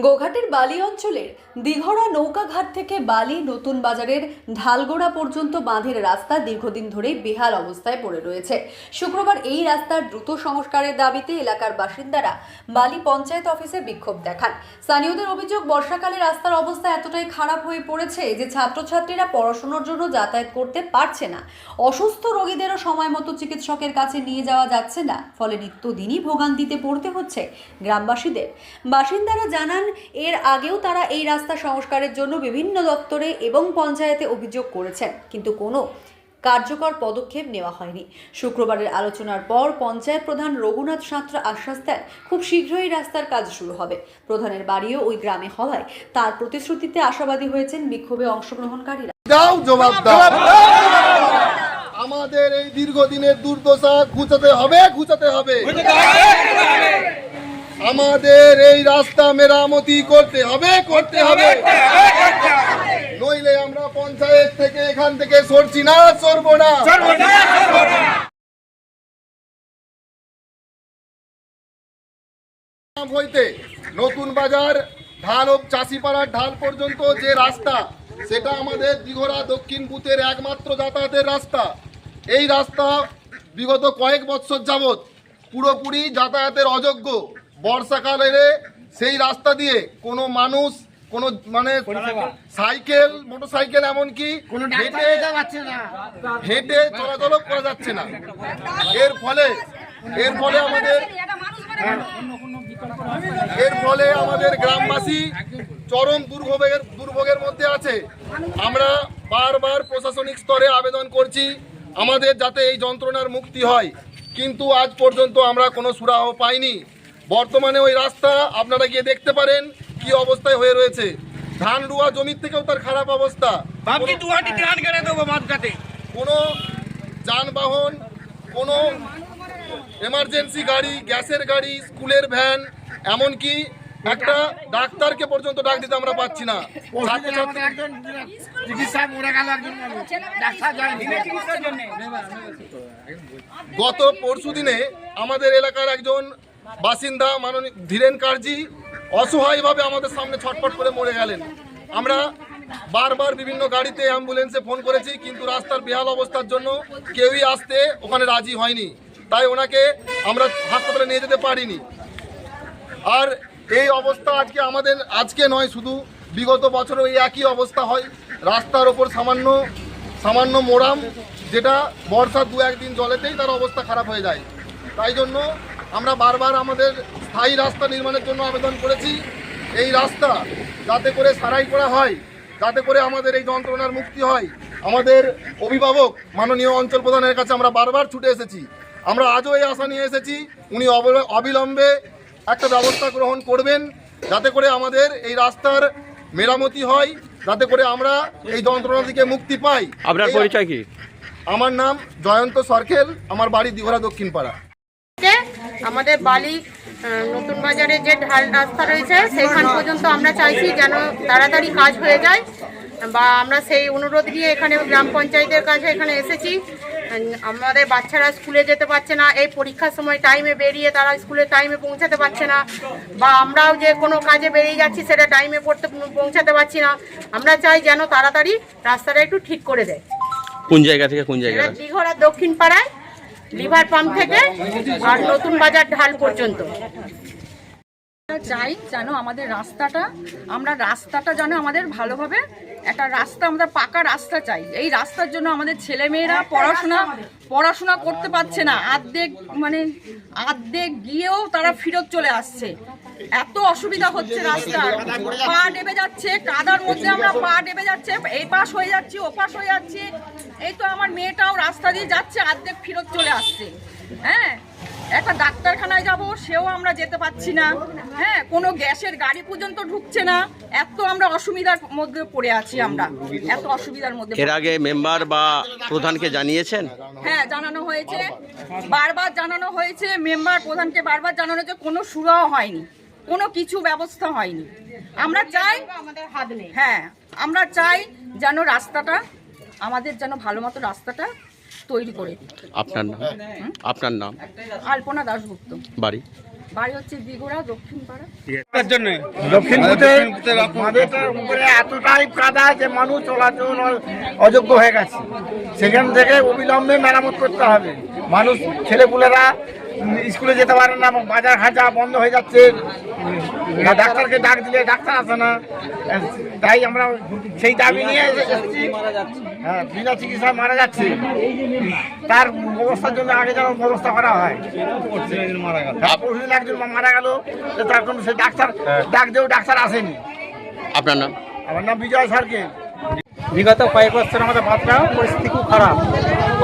গোঘাটের বালি অঞ্চলের দিঘড়া নৌকাঘাট থেকে বালি নতুন বাজারের ঢালগোড়া পর্যন্ত বাঁধের রাস্তা দীর্ঘদিন ধরেই বেহাল অবস্থায় পড়ে রয়েছে। শুক্রবার এই রাস্তার দ্রুত সংস্কারের দাবিতে এলাকার বাসিন্দারা বালি পঞ্চায়েত অফিসে বিক্ষোভ দেখান। স্থানীয়দের অভিযোগ, বর্ষাকালে রাস্তার অবস্থা এতটাই খারাপ হয়ে পড়েছে যে ছাত্রছাত্রীরা পড়াশোনার জন্য যাতায়াত করতে পারছে না। অসুস্থ রোগীদেরও সময় মতো চিকিৎসকের কাছে নিয়ে যাওয়া যাচ্ছে না। ফলে নিত্যদিনই ভোগান্তিতে পড়তে হচ্ছে গ্রামবাসীদের। বাসিন্দারা জানান এর আগেও তারা এই রাস্তা সংস্কারের জন্য বিভিন্ন দপ্তরে এবং পঞ্চায়েতে অভিযোগ করেছেন কিন্তু কোনো কার্যকর পদক্ষেপ নেওয়া হয়নি। শুক্রবারের আলোচনার পর পঞ্চায়েত প্রধান রঘুনাথ সাঁতরা আশ্বাস দেন খুব শীঘ্রই রাস্তার কাজ শুরু হবে। প্রধানের বাড়িও ওই গ্রামে হওয়ায় তার প্রতিশ্রুতিতে আশাবাদী হয়েছেন বিক্ষোভে অংশগ্রহণকারীরা। জবাব আমাদের এই দীর্ঘদিনের দুর্দশা ঘুচাতে হবে। ঘুচাতে হবে। আমাদের এই রাস্তা মেরামতি করতে হবে করতে হবে। নইলে আমরা পঞ্চায়েত থেকে এখান থেকে সরছি না সরবো না। হইতে নতুন বাজার ঢাল চাষিপাড়ার ঢাল পর্যন্ত যে রাস্তা সেটা আমাদের দিঘোরা দক্ষিণ বুথের একমাত্র যাতায়াতের রাস্তা। এই রাস্তা বিগত কয়েক বছর যাবৎ পুরোপুরি যাতায়াতের অযোগ্য। বর্ষাকালে সেই রাস্তা দিয়ে কোনো মানুষ কোনো মানে সাইকেল মোটরসাইকেল এমনকি হেঁটে হেঁটে চলাচল করা যাচ্ছে না। এর ফলে এর ফলে আমাদের এর ফলে আমাদের গ্রামবাসী চরম দুর্ভোগের দুর্ভোগের মধ্যে আছে। আমরা বারবার প্রশাসনিক স্তরে আবেদন করছি আমাদের যাতে এই যন্ত্রণার মুক্তি হয়। কিন্তু আজ পর্যন্ত আমরা কোনো সুরাহ পাইনি। বর্তমানে ওই রাস্তা আপনারা গিয়ে দেখতে পারেন কি অবস্থায় হয়ে রয়েছে। ধান রুয়া জমির থেকেও তার খারাপ অবস্থা। কোনো যানবাহন কোনো এমার্জেন্সি গাড়ি গ্যাসের গাড়ি স্কুলের ভ্যান এমনকি একটা ডাক্তারকে পর্যন্ত ডাক দিতে আমরা পাচ্ছি না। গত পরশু দিনে আমাদের এলাকার একজন বাসিন্দা মাননীয় ধীরেন কার্জি অসহায়ভাবে আমাদের সামনে ছটফট করে মরে গেলেন। আমরা বারবার বিভিন্ন গাড়িতে অ্যাম্বুলেন্সে ফোন করেছি, কিন্তু রাস্তার বেহাল অবস্থার জন্য কেউই আসতে ওখানে রাজি হয়নি। তাই ওনাকে আমরা হাসপাতালে নিয়ে যেতে পারিনি। আর এই অবস্থা আজকে আমাদের, আজকে নয়, শুধু বিগত বছরও এই একই অবস্থা হয়। রাস্তার ওপর সামান্য সামান্য মোরাম, যেটা বর্ষার দু একদিন জলেতেই তার অবস্থা খারাপ হয়ে যায়। তাই জন্য আমরা বারবার আমাদের স্থায়ী রাস্তা নির্মাণের জন্য আবেদন করেছি। এই রাস্তা যাতে করে সারাই করা হয় যাতে করে আমাদের এই যন্ত্রণার মুক্তি হয় আমাদের অভিভাবক মাননীয় অঞ্চল প্রধানের কাছে আমরা বারবার ছুটে এসেছি। আমরা আজও এই আশা নিয়ে এসেছি উনি অবিলম্বে একটা ব্যবস্থা গ্রহণ করবেন যাতে করে আমাদের এই রাস্তার মেরামতি হয় যাতে করে আমরা এই যন্ত্রণা থেকে মুক্তি পাই। আপনার পরিচয় কি? আমার নাম জয়ন্ত সরকেল আমার বাড়ি দিঘোরা দক্ষিণ পাড়া থেকে আমাদের বালি নতুন বাজারে যে ঢাল রাস্তা রয়েছে সেখান পর্যন্ত আমরা চাইছি যেন তাড়াতাড়ি কাজ হয়ে যায়। বা আমরা সেই অনুরোধ নিয়ে এখানে গ্রাম পঞ্চায়েতের কাছে এখানে এসেছি। আমাদের বাচ্চারা স্কুলে যেতে পারছে না এই পরীক্ষার সময় টাইমে বেরিয়ে তারা স্কুলে টাইমে পৌঁছাতে পারছে না। বা আমরাও যে কোনো কাজে বেরিয়ে যাচ্ছি সেটা টাইমে পড়তে পৌঁছাতে পারছি না। আমরা চাই যেন তাড়াতাড়ি রাস্তাটা একটু ঠিক করে দেয়। কোন জায়গা থেকে কোন জায়গা দিঘোড়া দক্ষিণ পাড়ায়। লিভার পাম্প থেকে আর নতুন বাজার ঢাল পর্যন্ত। আমরা চাই যেন আমাদের রাস্তাটা আমরা রাস্তাটা যেন আমাদের ভালোভাবে একটা রাস্তা আমরা পাকা রাস্তা চাই। এই রাস্তার জন্য আমাদের ছেলেমেয়েরা পড়াশোনা পড়াশোনা করতে পারছে না। আর্ধেক মানে আর্ধেক গিয়েও তারা ফিরত চলে আসছে। এত অসুবিধা হচ্ছে রাস্তার। পা ডেবে যাচ্ছে। কাদার মধ্যে আমরা পা ডেবে যাচ্ছে এই পাশ হয়ে যাচ্ছি ও পাশ হয়ে যাচ্ছি। এই তো আমার মেয়েটাও রাস্তা দিয়ে যাচ্ছে আর্ধেক ফেরত চলে আসছে। হ্যাঁ একটা ডাক্তারখানায় যাব সেও আমরা যেতে পাচ্ছি না। হ্যাঁ কোনো গ্যাসের গাড়ি পর্যন্ত ঢুকছে না। এত আমরা অসুবিধার মধ্যে পড়ে আছি আমরা। এত অসুবিধার মধ্যে এর আগে মেম্বার বা প্রধানকে জানিয়েছেন? হ্যাঁ জানানো হয়েছে। বারবার জানানো হয়েছে মেম্বার প্রধানকে বারবার জানানো হয়েছে কোনো সুরাও হয়নি। কোনো কিছু ব্যবস্থা হয়নি। আমরা চাই আমাদের হাত নেই। হ্যাঁ আমরা চাই যেন রাস্তাটা আমাদের যেন ভালো মতো রাস্তাটা তৈরি করে দিই। আপনার নাম? আপনার নাম? আলপনা দাশগুপ্ত। বাড়ি? বাড়ি হচ্ছে দিঘোড়া দক্ষিণ পাড়া। দক্ষিণ ভূতে মাদেরটার এতটাই কাদা যে মানুষ চলাচল অযোগ্য হয়ে গেছে। সেখান থেকে অবিলম্বে মেরামত করতে হবে। মানুষ ছেলেপুলেরা স্কুলে যেতে পারে না এবং বাজার খাজা বন্ধ হয়ে যাচ্ছে। ডাক্তারকে ডাক দিলে ডাক্তার আসে না। তাই আমরা সেই দাবি নিয়ে এসেছি। হ্যাঁ বিনা চিকিৎসায় মারা যাচ্ছে। তার ব্যবস্থার জন্য আগে যেন ব্যবস্থা করা হয়। হ্যাঁ, পরশুদিন একজন মারা গেল তো তার কোনো সে ডাক্তার ডাক দিয়েও ডাক্তার আসেনি। আপনার নাম? আমার নাম বিজয় সারকে বিগত কয়েক বছর আমাদের বাঁধটা পরিস্থিতি খুব খারাপ।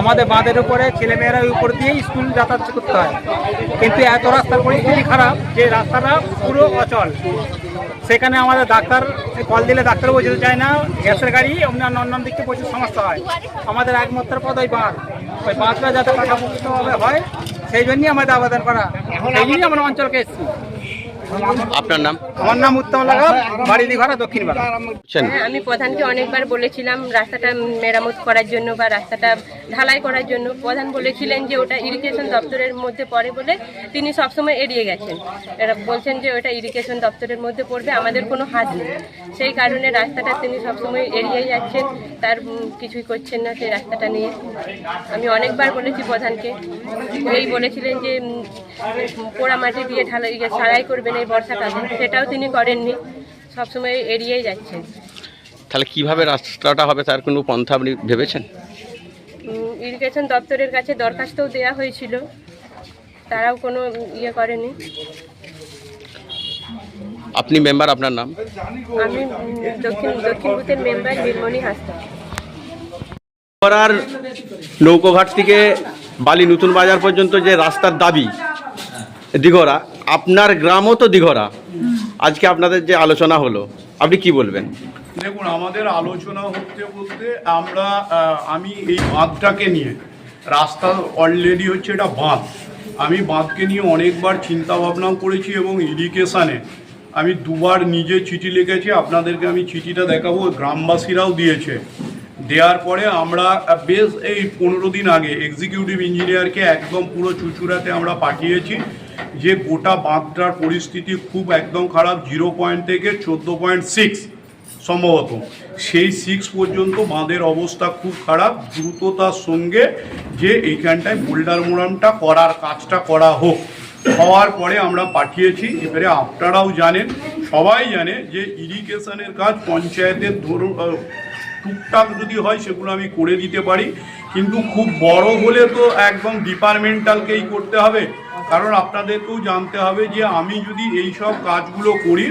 আমাদের বাঁধের উপরে ছেলেমেয়েরা উপর দিয়ে স্কুল যাতায়াত করতে হয়। কিন্তু এত রাস্তার পরিস্থিতি খারাপ যে রাস্তাটা পুরো অচল। সেখানে আমাদের ডাক্তার কল দিলে ডাক্তারও যেতে চায় না গ্যাসের গাড়ি অন্যান্য অন্যান্য দিক থেকে প্রচুর সমস্যা হয়। আমাদের একমাত্র পদ ওই বাঁধ। ওই বাঁধটা যাতে পাকাপোক্তভাবে হয় সেই জন্যই আমাদের আবেদন করা। সেই জন্যই আমরা অঞ্চলকে এসেছি। আপনার নাম? আমার নাম উত্তম লাগা বাড়ি দিঘরা দক্ষিণ পাড়া। হ্যাঁ আমি প্রধানকে অনেকবার বলেছিলাম রাস্তাটা মেরামত করার জন্য বা রাস্তাটা ঢালাই করার জন্য। প্রধান বলেছিলেন যে ওটা ইরিগেশন দপ্তরের মধ্যে পড়ে বলে তিনি সবসময় এড়িয়ে গেছেন। এরা বলছেন যে ওটা ইরিগেশন দপ্তরের মধ্যে পড়বে আমাদের কোনো হাত নেই। সেই কারণে রাস্তাটা তিনি সবসময় এড়িয়ে যাচ্ছেন তার কিছুই করছেন না সেই রাস্তাটা নিয়ে। আমি অনেকবার বলেছি প্রধানকে। এই বলেছিলেন যে পোড়া মাটি দিয়ে ঢালাই ইয়ে সারাই এই বর্ষাকালে সেটাও তিনি করেননি। সবসময় এড়িয়েই যাচ্ছেন। তাহলে কীভাবে রাস্তাটা হবে তার কোনো পন্থা আপনি ভেবেছেন? ইরিগেশন দপ্তরের কাছে দরখাস্তও দেওয়া হয়েছিল। তারাও কোনো ইয়ে করেনি। আপনি মেম্বার আপনার নাম? আমি দক্ষিণ দক্ষিণ বুথের মেম্বার নীলমণি হাসতা নৌকোঘাট থেকে বালি নতুন বাজার পর্যন্ত যে রাস্তার দাবি দিঘরা আপনার গ্রামও তো দিঘরা। আজকে আপনাদের যে আলোচনা হলো, আপনি কি বলবেন? দেখুন, আমাদের আলোচনা হতে বলতে আমরা আমি এই বাঁধটাকে নিয়ে, রাস্তা অলরেডি হচ্ছে এটা বাঁধ। আমি বাঁধকে নিয়ে অনেকবার চিন্তা ভাবনাও করেছি এবং ইরিগেশনে আমি দুবার নিজে চিঠি লিখেছি, আপনাদেরকে আমি চিঠিটা দেখাবো, গ্রামবাসীরাও দিয়েছে। দেওয়ার পরে আমরা বেশ এই পনেরো দিন আগে এক্সিকিউটিভ ইঞ্জিনিয়ারকে একদম পুরো চুচুড়াতে আমরা পাঠিয়েছি। যে গোটা বাঁধটার পরিস্থিতি খুব একদম খারাপ জিরো পয়েন্ট থেকে চোদ্দ পয়েন্ট সিক্স সম্ভবত। সেই সিক্স পর্যন্ত বাঁধের অবস্থা খুব খারাপ, দ্রুততার সঙ্গে যে এইখানটায় বোল্ডার মোড়ানটা করার কাজটা করা হোক। হওয়ার পরে আমরা পাঠিয়েছি, এবারে আপনারাও জানেন, সবাই জানে যে ইরিগেশনের কাজ পঞ্চায়েতের ধরুন টুকটাক যদি হয় সেগুলো আমি করে দিতে পারি, কিন্তু খুব বড় হলে তো একদম ডিপার্টমেন্টালকেই করতে হবে। কারণ আপনাদেরকেও জানতে হবে যে আমি যদি এই সব কাজগুলো করি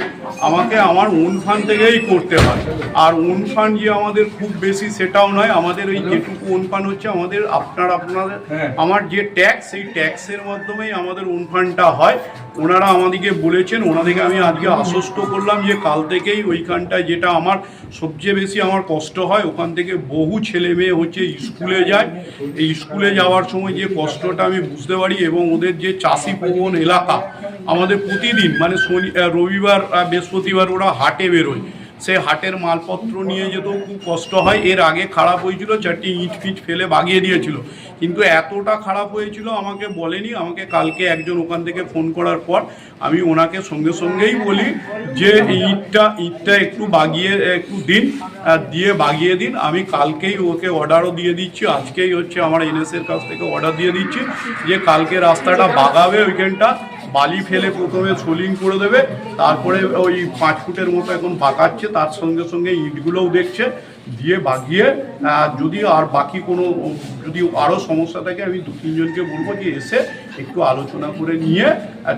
আমাকে আমার ওন ফান্ড থেকেই করতে হয়। আর ওন ফান্ড যে আমাদের খুব বেশি সেটাও নয় আমাদের ওই যেটুকু ওন ফান্ড হচ্ছে আমাদের আপনার আপনাদের আমার যে ট্যাক্স সেই ট্যাক্সের মাধ্যমেই আমাদের ওন ফান্ডটা হয়। ওনারা আমাদেরকে বলেছেন ওনাদেরকে আমি আজকে আশ্বস্ত করলাম যে কাল থেকেই ওইখানটায় যেটা আমার সবচেয়ে বেশি আমার কষ্ট হয় ওখান থেকে বহু ছেলে মেয়ে হচ্ছে স্কুলে যায়। এই স্কুলে যাওয়ার সময় যে কষ্টটা আমি বুঝতে পারি এবং ওদের যে চাষি প্রবণ এলাকা। আমাদের প্রতিদিন মানে শনি রবিবার বৃহস্পতিবার ওরা হাটে বেরোয়। সে হাটের মালপত্র নিয়ে যেতেও খুব কষ্ট হয়। এর আগে খারাপ হয়েছিল, চারটি ইট ফিট ফেলে বাগিয়ে দিয়েছিল। কিন্তু এতটা খারাপ হয়েছিল, আমাকে বলেনি। আমাকে কালকে একজন ওখান থেকে ফোন করার পর আমি ওনাকে সঙ্গে সঙ্গেই বলি যে, ইটটা ইটটা একটু বাগিয়ে, একটু দিন দিয়ে বাগিয়ে দিন। আমি কালকেই ওকে অর্ডারও দিয়ে দিচ্ছি। আজকেই হচ্ছে আমার এনএসের কাছ থেকে অর্ডার দিয়ে দিচ্ছি যে, কালকে রাস্তাটা বাগাবে ওইখানটা। বালি ফেলে প্রথমে সোলিং করে দেবে, তারপরে ওই পাঁচ ফুটের মতো এখন বাঁকাচ্ছে, তার সঙ্গে সঙ্গে ইটগুলোও দেখছে, দিয়ে বাগিয়ে যদি আর বাকি কোনো, যদি আরও সমস্যা থাকে, আমি দু তিনজনকে বলব যে এসে একটু আলোচনা করে নিয়ে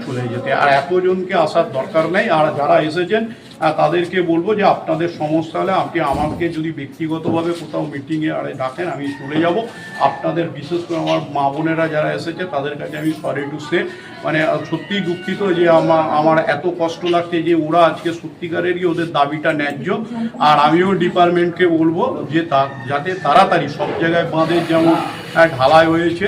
চলে যেতে। আর এতজনকে আসার দরকার নেই। আর যারা এসেছেন তাদেরকে বলব যে আপনাদের সমস্যা হলে আপনি আমাকে যদি ব্যক্তিগতভাবে কোথাও মিটিংয়ে আরে ডাকেন, আমি চলে যাব। আপনাদের বিশেষ করে আমার মা বোনেরা যারা এসেছে, তাদের কাছে আমি সরি টু সে মানে সত্যিই দুঃখিত যে আমার আমার এত কষ্ট লাগছে যে ওরা আজকে সত্যিকারেরই ওদের দাবিটা ন্যায্য। আর আমিও ডিপার্টমেন্টকে বলব যে তা, যাতে তাড়াতাড়ি সব জায়গায় বাঁধের যেমন ঢালাই হয়েছে